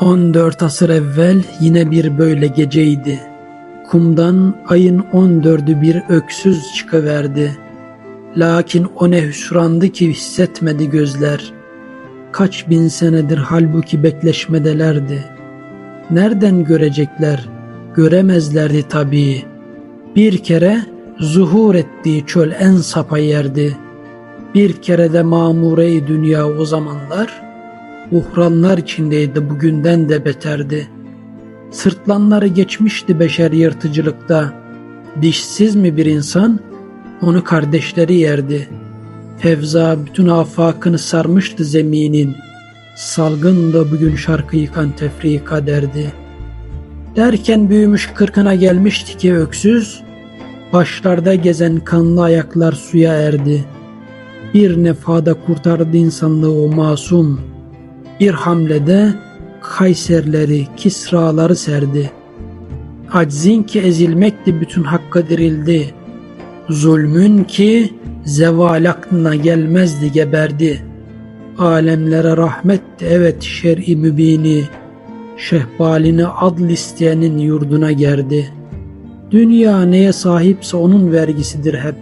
14 asır evvel yine bir böyle geceydi. Kumdan ayın 14'ü bir öksüz çıkıverdi. Lakin o ne hüsrandı ki hissetmedi gözler. Kaç bin senedir halbuki bekleşmedelerdi. Nereden görecekler? Göremezlerdi tabii. Bir kere zuhur ettiği çöl en sapa yerdi. Bir kere de mamure dünya o zamanlar buhranlar içindeydi bugünden de beterdi. Sırtlanları geçmişti beşer yırtıcılıkta. Dişsiz mi bir insan? Onu kardeşleri yerdi. Fevza bütün afakını sarmıştı zeminin. Salgın da bugün şarkı yıkan tefrika derdi. Derken büyümüş kırkına gelmişti ki öksüz, başlarda gezen kanlı ayaklar suya erdi. Bir nefada kurtardı insanlığı o masum. Bir hamlede Kayserleri, Kisraları serdi. Aczin ki ezilmekti bütün hakka dirildi. Zulmün ki zeval aklına gelmezdi geberdi. Alemlere rahmetti evet şer'i mübini. Şehbalini adl isteyenin yurduna gerdi. Dünya neye sahipse onun vergisidir hep.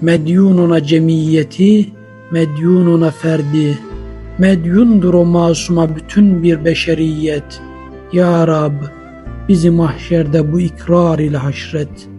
Medyun ona cemiyeti, medyun ona ferdi. Medyundur o masuma bütün bir beşeriyet. Ya Rab bizi mahşerde bu ikrar ile haşret.''